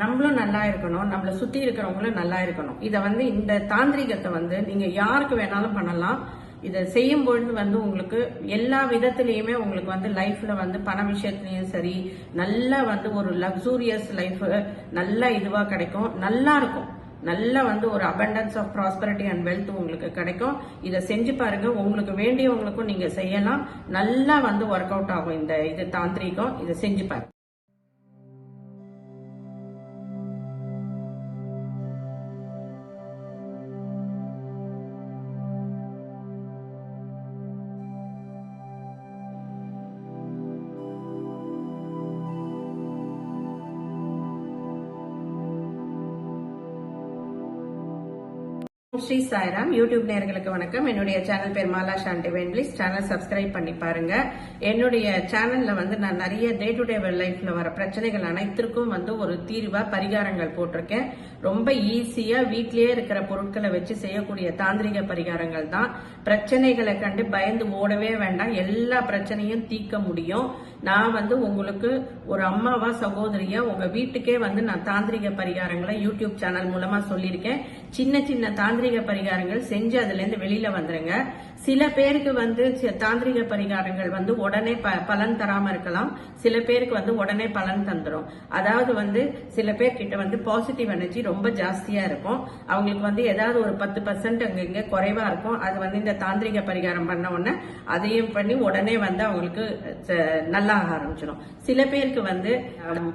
நம்மளும் நல்லா இருக்கணும் நம்மளை சுத்தி இருக்கிறவங்களும் நல்லா இருக்கணும். இதை வந்து இந்த தாந்திரிகத்தை வந்து நீங்க யாருக்கு வேணாலும் பண்ணலாம். இதை செய்யும் பொழுது வந்து உங்களுக்கு எல்லா விதத்திலயுமே உங்களுக்கு வந்து லைஃப்ல வந்து பண விஷயத்துலயும் சரி நல்லா வந்து ஒரு லக்ஸூரியஸ் லைஃப் நல்லா இதுவா கிடைக்கும். நல்லா இருக்கும். நல்லா வந்து ஒரு abundance of prosperity and wealth உங்களுக்கு கிடைக்கும். இதை செஞ்சு பாருங்க. உங்களுக்கு வேண்டியவங்களுக்கும் நீங்க செய்யலாம். நல்லா வந்து ஒர்க் அவுட் ஆகும் இந்த இது தாந்திரிகம். இதை செஞ்சு பாருங்க. ஸ்ரீ சாய்ராம். யூடியூப் நேர்களுக்கு வணக்கம். என்னுடைய சேனல் பேர் மாலா சாண்டி வென்லிஸ் சேனல் சப்ஸ்கிரைப் பண்ணி பாருங்க. என்னுடைய சேனல்ல வந்து நான் நிறைய டே டு டே லைஃப்ல வர பிரச்சனைகள் அனைத்திற்கும் வந்து ஒரு தீர்வா பரிகாரங்கள் போட்டிருக்கேன். ரொம்ப ஈஸியா வீட்லயே இருக்கிற பொருட்களை வச்சு செய்யக்கூடிய தாந்திரிக பரிகாரங்கள் தான். பிரச்சனைகளை கண்டு பயந்து ஓடவே வேண்டாம். எல்லா பிரச்சனையும் தீர்க்க முடியும். நான் வந்து உங்களுக்கு ஒரு அம்மாவா சகோதரியா உங்க வீட்டுக்கே வந்து நான் தாந்திரிக பரிகாரங்களை யூடியூப் சேனல் மூலமா சொல்லியிருக்கேன். சின்ன சின்ன தாந்திரிக பரிகாரங்கள் செஞ்சு அதுல இருந்து வெளியில வந்துருங்க. சில பேருக்கு வந்து தாந்திரிக பரிகாரங்கள் வந்து உடனே ப- பலன் தராம இருக்கலாம். சில பேருக்கு வந்து உடனே பலன் தந்துரும். அதாவது வந்து சில பேர் கிட்ட வந்து பாசிட்டிவ் எனர்ஜி ரொம்ப ஜாஸ்தியா இருக்கும். அவங்களுக்கு வந்து ஏதாவது ஒரு பத்து பர்சன்ட் அங்க இங்க குறைவா இருக்கும். அது வந்து இந்த தாந்திரிக பரிகாரம் பண்ண உடனே அதையும் பண்ணி உடனே வந்து அவங்களுக்கு நல்லா ஆக ஆரம்பிச்சிடும் சில பேருக்கு வந்து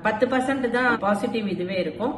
பத்து பர்சன்ட் தான் பாசிட்டிவ் இதுவே இருக்கும்.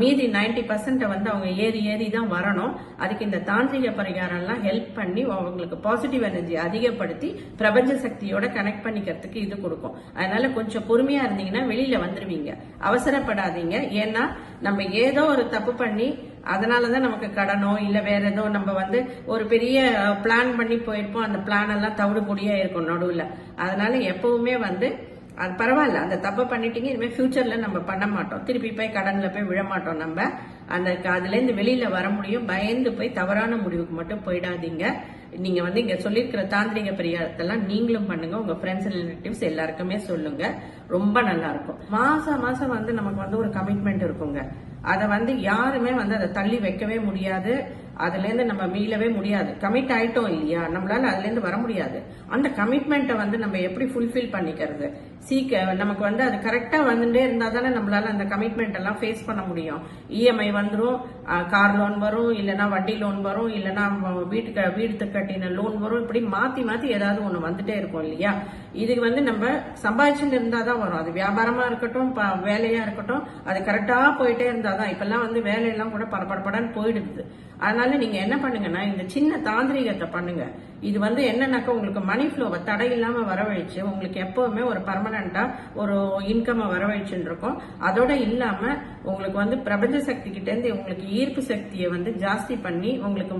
மீதி 90% பர்சன்ட் வந்து அவங்க ஏறி ஏறி தான் வரணும். அதுக்கு இந்த தாந்திரிக பரிகாரம்லாம் ஹெல்ப் பண்ணி அவங்களுக்கு பாசிட்டிவ் எனர்ஜி அதிகப்படுத்தி பிரபஞ்ச சக்தியோட கனெக்ட் பண்ணிக்கிறதுக்கு இது கொடுக்கும். அதனால கொஞ்சம் பொறுமையா இருந்தீங்கன்னா வெளியில வந்துருவீங்க. அவசரப்படாதீங்க. ஏன்னா நம்ம ஏதோ ஒரு தப்பு பண்ணி அதனாலதான் நமக்கு கடனோ இல்ல வேற ஏதோ நம்ம வந்து ஒரு பெரிய பிளான் பண்ணி போயிருப்போம். அந்த பிளான் எல்லாம் தவிடு பொடியா இருக்கும் நடுவுல. அதனால எப்பவுமே வந்து அது பரவாயில்ல. அந்த தப்பை பண்ணிட்டீங்க இனிமே ஃபியூச்சர்ல நம்ம பண்ண மாட்டோம். திருப்பி போய் கடன்ல போய் விழ மாட்டோம் நம்ம. அந்த அதுல இருந்து வெளியில வர முடியும். பயந்து போய் தவறான முடிவுக்கு மட்டும் போயிடாதீங்க. நீங்க வந்து இங்க சொல்லியிருக்கிற தாந்திரிக பரிகாரத்தெல்லாம் நீங்களும் பண்ணுங்க. உங்க ஃப்ரெண்ட்ஸ் ரிலேட்டிவ்ஸ் எல்லாருக்குமே சொல்லுங்க. ரொம்ப நல்லா இருக்கும். மாசம் மாசம் வந்து நமக்கு வந்து ஒரு கமிட்மெண்ட் இருக்குங்க. அதை வந்து யாருமே வந்து அதை தள்ளி வைக்கவே முடியாது. அதுலேருந்து நம்ம மீளவே முடியாது. கமிட் ஆயிட்டோம் இல்லையா? நம்மளால அதுலேருந்து வர முடியாது. அந்த கமிட்மெண்ட்டை வந்து நம்ம எப்படி ஃபுல்ஃபில் பண்ணிக்கிறது? சீக்க நமக்கு வந்து அது கரெக்டாக வந்துட்டே இருந்தால் தானே நம்மளால அந்த கமிட்மெண்ட் எல்லாம் ஃபேஸ் பண்ண முடியும். இஎம்ஐ வந்துடும் கார் லோன் வரும் இல்லைனா வட்டி லோன் வரும் இல்லைனா வீட்டுக்கு வீடு கட்டின லோன் வரும். இப்படி மாற்றி மாற்றி ஏதாவது ஒன்று வந்துட்டே இருக்கும் இல்லையா? இது வந்து நம்ம சம்பாதிச்சுட்டு இருந்தால் தான் வரும். அது வியாபாரமாக இருக்கட்டும் ப- இருக்கட்டும் அது கரெக்டாக போயிட்டே இருந்தாதான் இப்பெல்லாம் வந்து வேலையெல்லாம் கூட படபடன்னு போயிடுது. அதனால நீங்க என்ன பண்ணுங்கன்னா இந்த சின்ன தாந்திரிகத்தை பண்ணுங்க. இது வந்து என்னன்னாக்கா உங்களுக்கு மணி ஃப்ளோவை தடை இல்லாம வரவழைச்சு உங்களுக்கு எப்பவுமே ஒரு பர்மனண்டா ஒரு இன்கம் வரவழைச்சுன்னு இருக்கும். அதோட இல்லாம உங்களுக்கு வந்து பிரபஞ்ச சக்தி கிட்ட இருந்து உங்களுக்கு ஈர்ப்பு சக்தியை வந்து ஜாஸ்தி பண்ணி உங்களுக்கு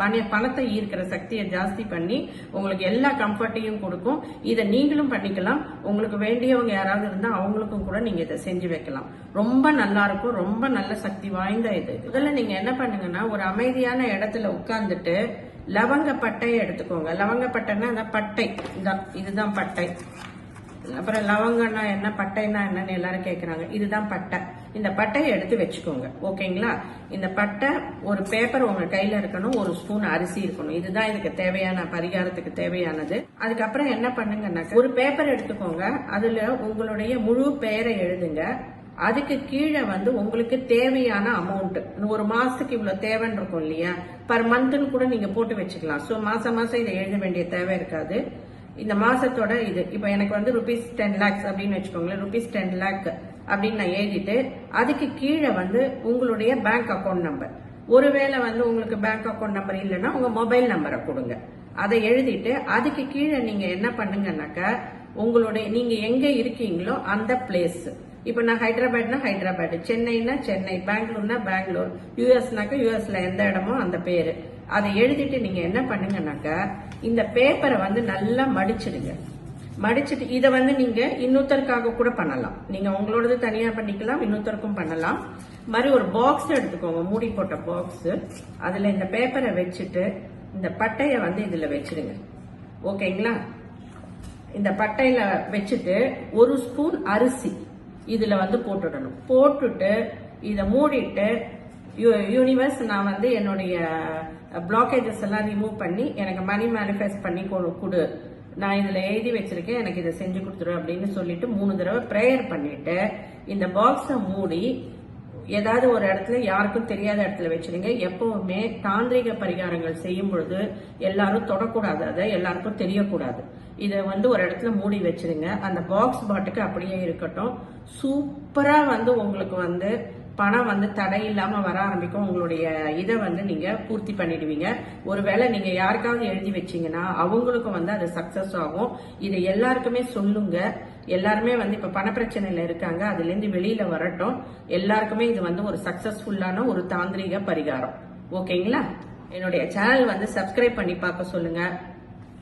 பண- பணத்தை ஈர்க்கிற சக்தியை ஜாஸ்தி பண்ணி உங்களுக்கு எல்லா கம்ஃபர்ட்டையும் கொடுக்கும். இதை நீங்களும் பண்ணிக்கலாம். உங்களுக்கு வேண்டியவங்க யாராவது இருந்தால் அவங்களுக்கும் கூட நீங்கள் இதை செஞ்சு வைக்கலாம். ரொம்ப நல்லா இருக்கும். ரொம்ப நல்ல சக்தி வாய்ந்த இது. முதல்ல நீங்கள் என்ன பண்ணுங்கன்னா ஒரு அமைதியான இடத்துல உட்கார்ந்துட்டு லவங்க பட்டையை எடுத்துக்கோங்க. லவங்க பட்டைன்னா அந்த பட்டை. இதான் இதுதான் பட்டை. அப்புறம் லவங்கன்னா என்ன? பட்டைன்னா என்னன்னு எல்லாரும் கேட்குறாங்க இதுதான் பட்டை. இந்த பட்டையை எடுத்து வச்சுக்கோங்க. ஓகேங்களா? இந்த பட்டை ஒரு பேப்பர் உங்க கையில இருக்கணும் ஒரு ஸ்பூன் அரிசி இருக்கணும். இதுதான் இதுக்கு தேவையான பரிகாரத்துக்கு தேவையானது. அதுக்கப்புறம் என்ன பண்ணுங்கன்னா ஒரு பேப்பர் எடுத்துக்கோங்க. அதுல உங்களுடைய முழு பெயரை எழுதுங்க. அதுக்கு கீழே வந்து உங்களுக்கு தேவையான அமௌண்ட் ஒரு மாசத்துக்கு இவ்வளவு தேவைன்னு இருக்கும் இல்லையா? பர் மந்த்னு கூட நீங்க போட்டு வச்சுக்கலாம். ஸோ மாசம் மாசம் இதை எழுத வேண்டிய தேவை இருக்காது. இந்த மாசத்தோட இது. இப்போ எனக்கு வந்து ருபீஸ் டென் லேக்ஸ் அப்படின்னு வச்சுக்கோங்களேன். ருபீஸ் டென் லேக் அப்படின்னு நான் எழுதிட்டு அதுக்கு கீழே வந்து உங்களுடைய பேங்க் அக்கௌண்ட் நம்பர் ஒருவேளை வந்து உங்களுக்கு பேங்க் அக்கௌண்ட் நம்பர் இல்லைன்னா உங்க மொபைல் நம்பரை கொடுங்க. அதை எழுதிட்டு அதுக்கு கீழே நீங்க என்ன பண்ணுங்கன்னாக்கா உங்களுடைய நீங்க எங்க இருக்கீங்களோ அந்த பிளேஸ் இப்போ நான் ஹைதராபாத்னா ஹைதராபாத் சென்னைனா சென்னை பெங்களூர்னா பெங்களூர் யூஎஸ்னாக்கா யூஎஸ்ல எந்த இடமோ அந்த பேரு. அதை எழுதிட்டு நீங்க என்ன பண்ணுங்கன்னாக்கா இந்த பேப்பரை வந்து நல்லா மடிச்சிடுங்க. மடிச்சிட்டு இதை வந்து நீங்க இன்னொருத்தருக்காக கூட பண்ணலாம். நீங்க உங்களோடது தனியா பண்ணிக்கலாம் இன்னொருத்தருக்கும் பண்ணலாம். மாதிரி ஒரு பாக்ஸ் எடுத்துக்கோங்க மூடி போட்ட பாக்ஸ் அதுல இந்த பேப்பரை வச்சுட்டு இந்த பட்டைய வந்து இதுல வச்சிருங்க. ஓகேங்களா? இந்த பட்டையில வச்சுட்டு ஒரு ஸ்பூன் அரிசி இதுல வந்து போட்டுடணும். போட்டுட்டு இதை மூடிட்டு யூனிவர்ஸ் நான் வந்து என்னுடைய பிளாக்கேஜஸ் எல்லாம் ரிமூவ் பண்ணி எனக்கு மணி மேனிஃபெஸ்ட் பண்ணி கொடு. நான் இதில் எழுதி வச்சிருக்கேன் எனக்கு இதை செஞ்சு கொடுத்துரு அப்படின்னு சொல்லிட்டு மூணு தடவை ப்ரேயர் பண்ணிட்டு இந்த பாக்ஸை மூடி ஏதாவது ஒரு இடத்துல யாருக்கும் தெரியாத இடத்துல வச்சிருங்க. எப்பவுமே தாந்திரிக பரிகாரங்கள் செய்யும் பொழுது எல்லாரும் தொடக்கூடாது. அதை எல்லாருக்கும் தெரியக்கூடாது. இதை வந்து ஒரு இடத்துல மூடி வச்சிருங்க. அந்த பாக்ஸ் பாட்டுக்கு அப்படியே இருக்கட்டும். சூப்பராக வந்து உங்களுக்கு வந்து பணம் வந்து தடை இல்லாமல் வர ஆரம்பிக்கும். உங்களுடைய இதை வந்து நீங்கள் பூர்த்தி பண்ணிடுவீங்க. ஒருவேளை நீங்கள் யாருக்காவது எழுதி வச்சீங்கன்னா அவங்களுக்கும் வந்து அது சக்ஸஸ் ஆகும். இதை எல்லாருக்குமே சொல்லுங்க. எல்லாருமே வந்து இப்போ பணப்பிரச்சனையில் இருக்காங்க. அதுலேருந்து வெளியில் வரட்டும். எல்லாருக்குமே இது வந்து ஒரு சக்ஸஸ்ஃபுல்லான ஒரு தாந்திரிக பரிகாரம். ஓகேங்களா? என்னுடைய சேனல் வந்து சப்ஸ்கிரைப் பண்ணி பார்க்க சொல்லுங்கள்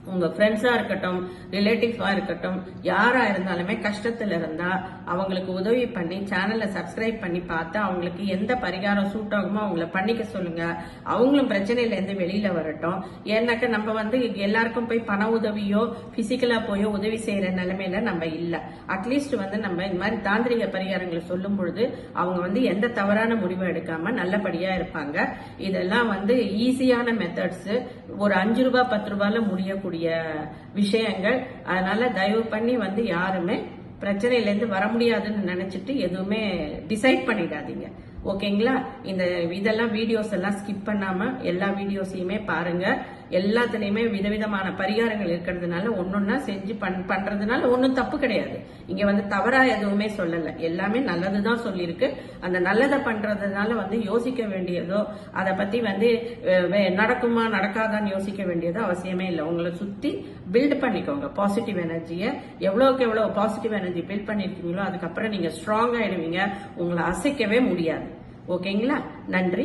உங்க ஃப்ரெண்ட்ஸா இருக்கட்டும் ரிலேட்டிவ்ஸா இருக்கட்டும் யாரா இருந்தாலுமே கஷ்டத்துல இருந்தா அவங்களுக்கு உதவி பண்ணி சேனலை சப்ஸ்கிரைப் பண்ணி பார்த்து அவங்களுக்கு எந்த பரிகாரம் சூட் ஆகுமோ அவங்கள பண்ணிக்க சொல்லுங்க. அவங்களும் பிரச்சனையில இருந்து வெளியில வரட்டும். ஏன்னாக்க நம்ம வந்து எல்லாருக்கும் போய் பண உதவியோ பிசிக்கலா போயோ உதவி செய்யற நிலைமையில நம்ம இல்ல. அட்லீஸ்ட் வந்து நம்ம இந்த மாதிரி தாந்திரிக பரிகாரங்களை சொல்லும் பொழுது அவங்க வந்து எந்த தவறான முடிவும் எடுக்காம நல்லபடியா இருப்பாங்க. இதெல்லாம் வந்து ஈஸியான மெத்தட்ஸ் ஒரு அஞ்சு ரூபாய் பத்து ரூபாயில முடியக்கூடிய விஷயங்கள். அதனால தயவு பண்ணி வந்து யாருமே பிரச்சனையில இருந்து வர முடியாதுன்னு நினைச்சிட்டு எதுவுமே டிசைட் பண்ணிடாதீங்க. ஓகேங்களா இந்த இதெல்லாம் வீடியோஸ் எல்லாம் ஸ்கிப் பண்ணாம எல்லா வீடியோஸையுமே பாருங்க. எல்லாத்துலேயுமே விதவிதமான பரிகாரங்கள் இருக்கிறதுனால ஒன்னொன்னா செஞ்சு பண் பண்றதுனால ஒன்றும் தப்பு கிடையாது. இங்க வந்து தவறா எதுவுமே சொல்லலை. எல்லாமே நல்லது தான் சொல்லியிருக்கு. அந்த நல்லதை பண்றதுனால வந்து யோசிக்க வேண்டியதோ அதை பத்தி வந்து நடக்குமா நடக்காதான்னு யோசிக்க வேண்டியதோ அவசியமே இல்லை. உங்களை சுத்தி பில்ட் பண்ணிக்கோங்க. பாசிட்டிவ் எனர்ஜியை எவ்வளவுக்கு எவ்வளவு பாசிட்டிவ் எனர்ஜி பில்ட் பண்ணிருக்கீங்களோ அதுக்கப்புறம் நீங்க ஸ்ட்ராங் ஆயிடுவீங்க. உங்களை அசைக்கவே முடியாது. ஓகேங்களா? நன்றி